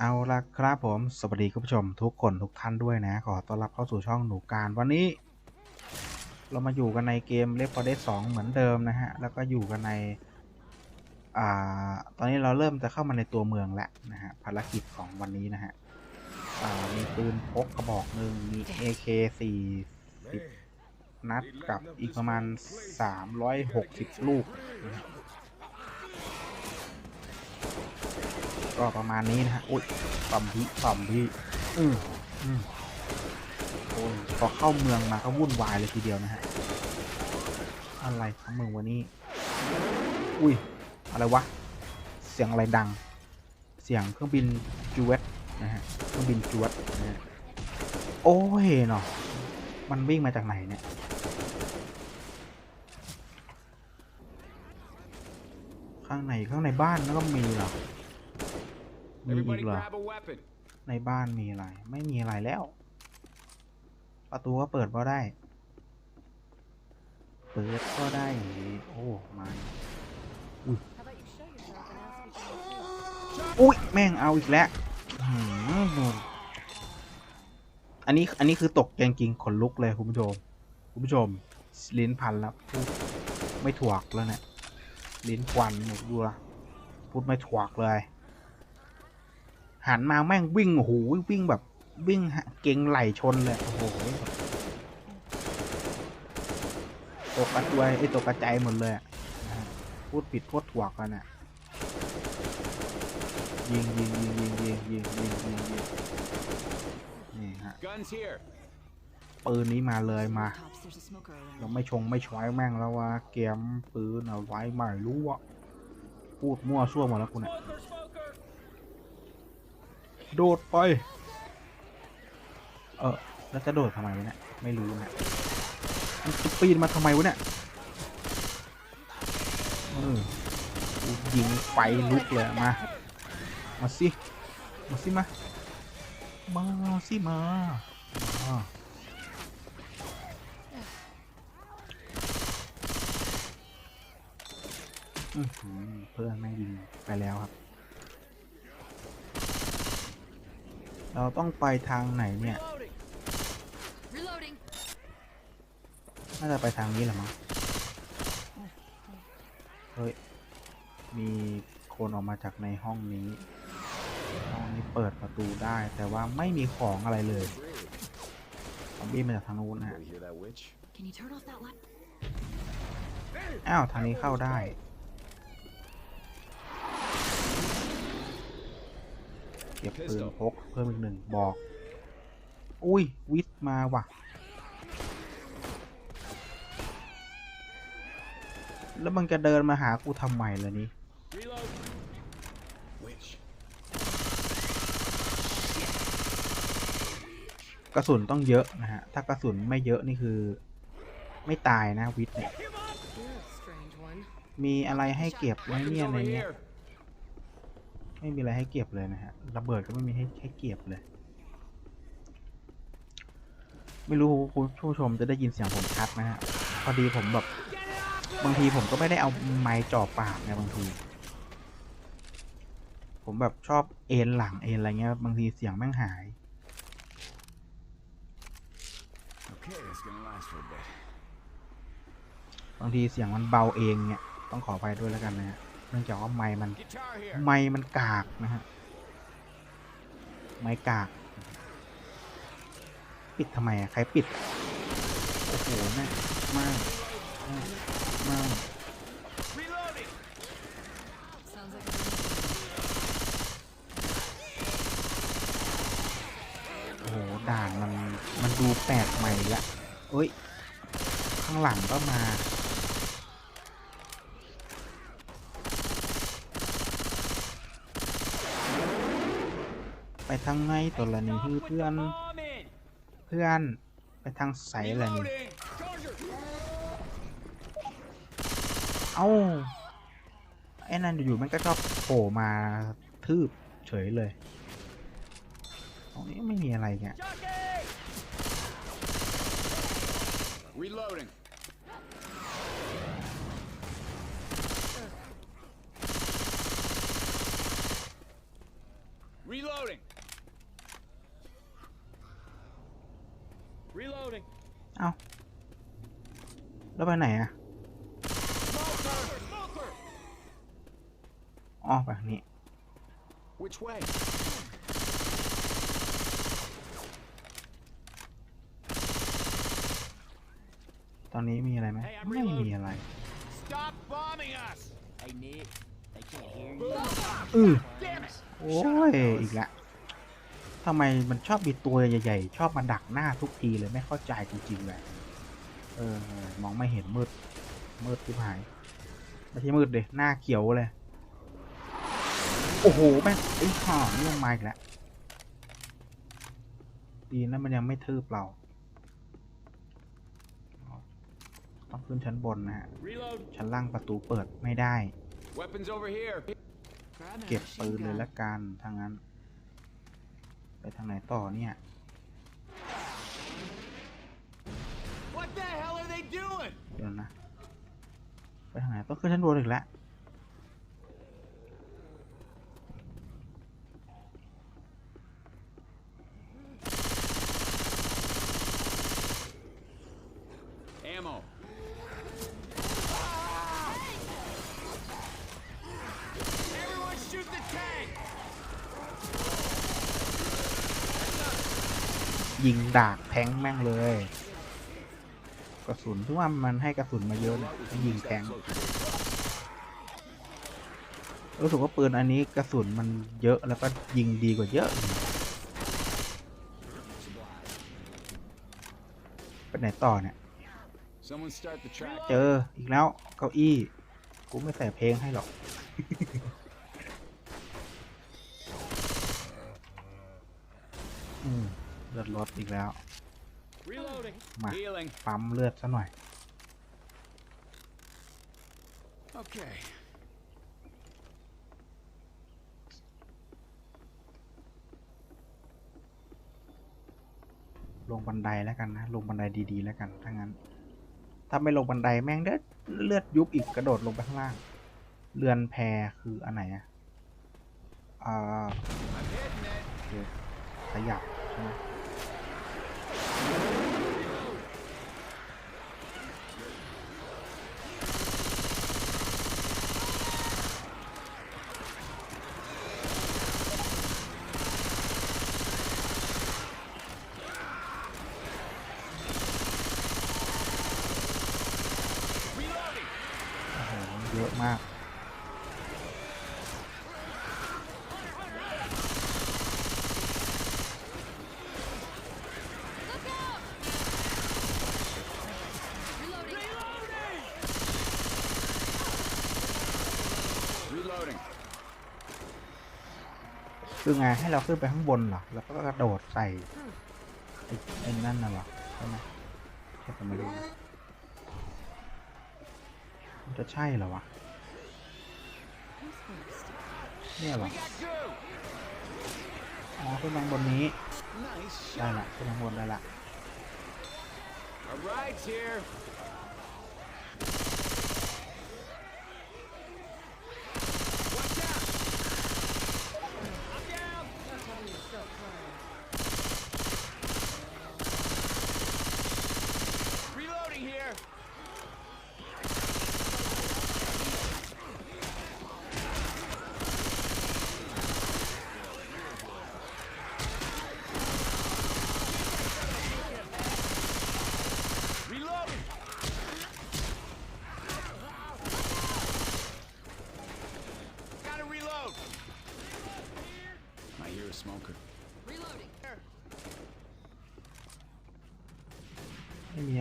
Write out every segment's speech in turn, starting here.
เอาละครับผม สวัสดีคุณผู้ชมทุกคนทุกท่านด้วยนะ ขอต้อนรับเข้าสู่ช่องหนูการวันนี้ เรามาอยู่กันในเกม Left 4 Dead 2เหมือนเดิมนะฮะ แล้วก็อยู่กันใน อ่า ตอนนี้เราเริ่มจะเข้ามาในตัวเมืองแล้วนะฮะ ภารกิจของวันนี้นะฮะ อ่า มีปืนพกกระบอกหนึ่งมี AK 40นัดกับอีกประมาณ 360 ลูก ก็ประมาณนี้นะฮะอุ้ยต่อมพี่ต่อมพี่อืมอืมโอ้ยพอเข้าเมืองมาก็วุ่นวายเลยทีเดียวนะฮะอะไรของเมืองวันนี้ อุ้ย อะไรวะ เสียงอะไรดัง เสียงเครื่องบินจูเวตนะฮะเครื่องบินจูเวตนะฮะโอ้ยเนาะมันวิ่งมาจากไหนเนี่ยข้างในข้างในบ้านแล้วก็มีเหรอ มีอี Everybody กเหรอ grab a weapon. ในบ้านมีอะไร ไม่มีอะไรแล้ว ประตูก็เปิดก็ได้ เปิดก็ได้ โอ้มา How about you show yourself and ask if you อุ้ยแม่งเอาอีกแล้วอื้อหือโดนอันนี้อันนี้คือตกจริงๆขนลุกเลยคุณผู้ชมคุณผู้ชม ลิ้นพันแล้วพูดไม่ถวกแล้วเนี่ยลิ้นควันหมดดูละพูดไม่ถวกเลย หันมาแม่งวิ่งโอ้โหวิ่งแบบวิ่งหะเก่งไหลชนเลยโอ้โหตกกระจวยไอ้ยตกกระจายหมดเลยอะนะฮะพูดผิดพูดถวกกันอะยิงยิงยิงยิงยิงยิงยิงยิงยิงนี่ฮะ Guns here. ปืนนี้มาเลยมา Tops, there's a smoker around. เราไม่ชงไม่ช้อยแม่งแล้วว่าเกมปืนเอาไว้ไม่รู้อะพูดมั่วซั่วหมดแล้วกูเนี่ย โดดไป เออแล้วจะโดดทำไมวะเนี่ย ไม่รู้นะมันจะปีนมาทำไมวะเนี่ยเออยิงไฟลุกเลยมา มาสิ มาสิมา มาสิมามาเพื่อนแม่งยิงไปแล้วครับ เราต้องไปทางไหนเนี่ย Reloading. น่าจะไปทางนี้แหละมั้งเฮ้ย มีคนออกมาจากในห้องนี้ ห้องนี้เปิดประตูได้ แต่ว่าไม่มีของอะไรเลยซอมบี้มาจากทางนู้นนะฮะ You hear that witch? Can you turn off that light? อ้าว ทางนี้เข้าได้ เก็บปืนพกเพิ่มอีกหนึ่งบอก อุ้ย วิทย์มาว่ะ แล้วมึงจะเดินมาหากูทำไมล่ะนี่ Reload. Witch. กระสุนต้องเยอะนะฮะ ถ้ากระสุนไม่เยอะนี่คือ ไม่ตายนะวิทย์เนี่ย You're a strange one. มีอะไรให้เก็บไหม Weapons เนี่ยใน over เนี้ย here. ไม่มีอะไรให้เก็บเลยนะฮะ ระเบิดก็ไม่มีให้ให้เก็บเลย ไม่รู้คุณผู้ชมจะได้ยินเสียงผมชัดนะฮะ พอดีผมแบบ บางทีผมก็ไม่ได้เอาไม้จ่อปากไงบางที ผมแบบชอบเอ็นหลังเอ็นอะไรเงี้ย บางทีเสียงแม่งหาย Okay, บางทีเสียงมันเบาเองเนี่ย ต้องขอไปด้วยแล้วกันนะฮะ เนื่องจากว่าไม้มัน Guitar here. ไม้มันกากนะฮะไม้กาก ปิดทำไมอะใครปิด โอ้โหแม่งมากมากมาก Reloading. Sounds like a โอ้โหด่านมันมันดูแปลกใหม่ละเอ้ย ข้างหลังก็มา ไปทางไงตัวละนี่คือเพื่อน เพื่อน ไปทางใสละนี่ เอ้า ไอ้นั่นอยู่มันก็ชอบโผล่มาทืบเฉยเลย ตรงนี้ไม่มีอะไรเงี้ย Reloading. Reload. Reloading. Reloading. เอ้า แล้วไปไหนอะ Smoker! Smoker! อ๋อไปทางนี้ Which way? ตอนนี้มีอะไรไหม Hey, I'm ไม่มี reloading. อะไร Stop bombing us! Hey Nick, they can't hear you. อือ Damn it! โอ้ย อีกแล้วทำไมมันชอบมีตัวใหญ่ๆ ชอบมาดักหน้าทุกทีเลยไม่เข้าใจจริงๆเลย เออ มองไม่เห็นมืด มืดที่หายไม่ใช่มืดเลยหน้าเขียวเลย โอ้โหแม่งไอ้ห่านี่มันมาอีกแล้วดีนะมันยังไม่ทืบเรา ต้องขึ้นชั้นบนนะฮะ Reload. ชั้นล่างประตูเปิดไม่ได้ Weapons over here. เก็บปืนเลยละกันทางนั้น ไปทางไหนต่อเนี่ย เดี๋ยวนะไปทางไหนต้องขึ้นชั้นบนอีกแล้ว Ammo. Everyone shoot the tank! ยิงดากแทงแม่งเลย กระสุนที่ว่ามันให้กระสุนมาเยอะเลยให้ยิงแทงรู้สึกว่าปืนอันนี้กระสุนมันเยอะแล้วก็ยิงดีกว่าเยอะเลยไปไหนต่อเนี่ย เจออีกแล้วเก้าอี้ กูไม่ใส่เพลงให้หรอกอืมเลือดรถอีกแล้ว มา Healing. ปั๊มเลือดซะหน่อย Okay. ลงบันไดแล้วกันนะ ลงบันไดดีๆแล้วกันถ้างั้น ถ้าไม่ลงบันไดแม่งเลือดเลือดยุบอีกกระโดดลงไปข้างล่าง เรือนแพคืออันไหนอะอ่า I'm hitting it. โอเคขยับใช่ไหม Reloading. โอ้โหเยอะ มาก Reloading. คือไงให้เราขึ้นไปข้างบนเหรอ แล้วก็กระโดดใส่ไอ้ไอ้นั่นน่ะเหรอใช่ไหมใช่ผมไม่รู้นะมันจะใช่เหรอวะ Who's first? เนี่ยเหรอ We got goo. อ๋อขึ้นมาบนนี้ Nice ได้ shot. ละขึ้นมาบนได้ละ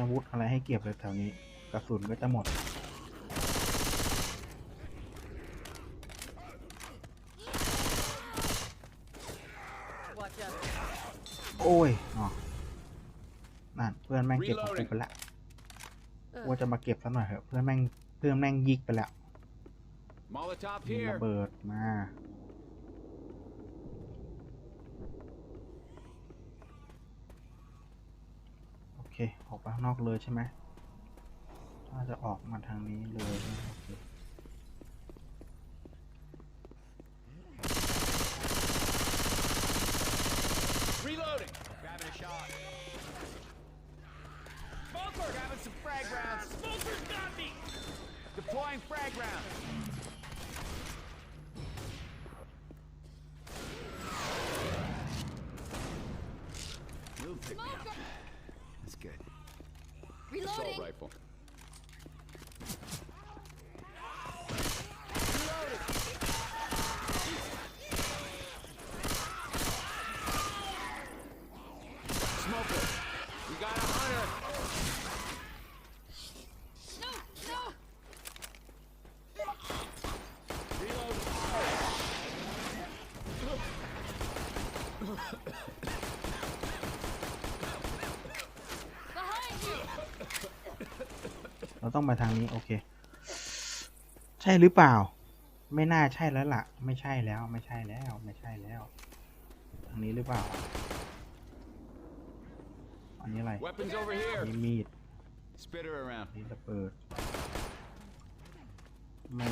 อาวุธอะไรให้เก็บเลยแถวนี้ กระสุนก็จะหมด Watch out. โอ้ยอ๋อนั่นเพื่อนแม่งเก็บของกูไปละ Ugh. ว่าจะมาเก็บซะหน่อยเถอะเพื่อนแม่งเพื่อนแม่งยิกไปแล้ว Molotov มี here. ระเบิดมา ค ออกไปข้างนอกเลยใช่ไหมน่าจะออกมาทางนี้เลยโอเค Reloading! rifle. Smoker, we got a hunter. ต้องมาทางนี้โอเค ใช่หรือเปล่า ไม่น่าใช่แล้วล่ะ ไม่ใช่แล้ว ไม่ใช่แล้ว ไม่ใช่แล้ว ทางนี้หรือเปล่า อันนี้อะไร Weapons over here. มีมีด Spitter around. มีระเบิดไม่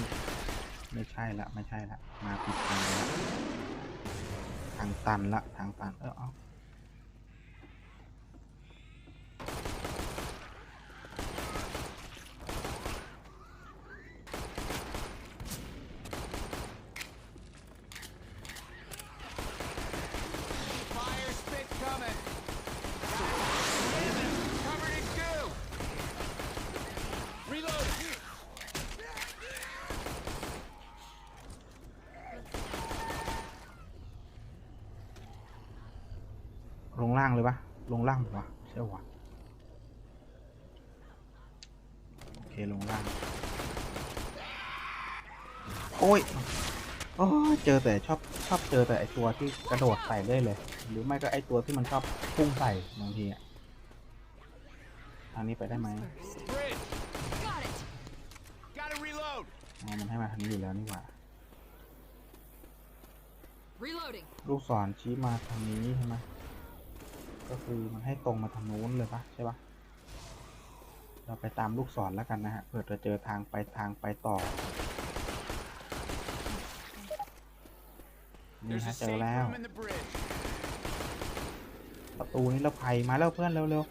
ไม่ใช่ละ ไม่ใช่ละ มาผิดทางละทางตันละ ทางตัน เออเอา ลงล่างเลยปะลงล่างปะใช่วะโอเคลงล่าง โอ้ยโอ้ยเจอแต่ชอบชอบเจอแต่ไอตัวที่กระโดดใส่ได้เลย หรือไม่ก็ไอตัวที่มันชอบพุ่งใส่บางทีอะทางนี้ไปได้ไหม Bridge. Got it! Gotta reload. อ๋อมันให้มาทางนี้อยู่แล้วนี่หว่า Reloading! ลูกศรชี้มาทางนี้ใช่ไหม ก็คือมันให้ตรงมาทางนู้นเลยปะใช่ปะเราไปตามลูกศรแล้วกันนะฮะเผื่อจะเจอทางไปทางไปต่อ นี่ There's ฮะ a เจอ safe แล้ว room in the bridge. ประตูนี้เราภัยมาแล้วเพื่อนเร็ว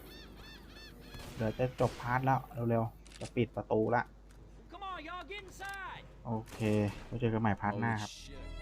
ๆ เดี๋ยวจะจบพาร์ทแล้วเร็วๆ จะปิดประตูละ Come on, y'all, get inside. โอเคไว้เจอกันใหม่พาร์ทหน้าครับ shit.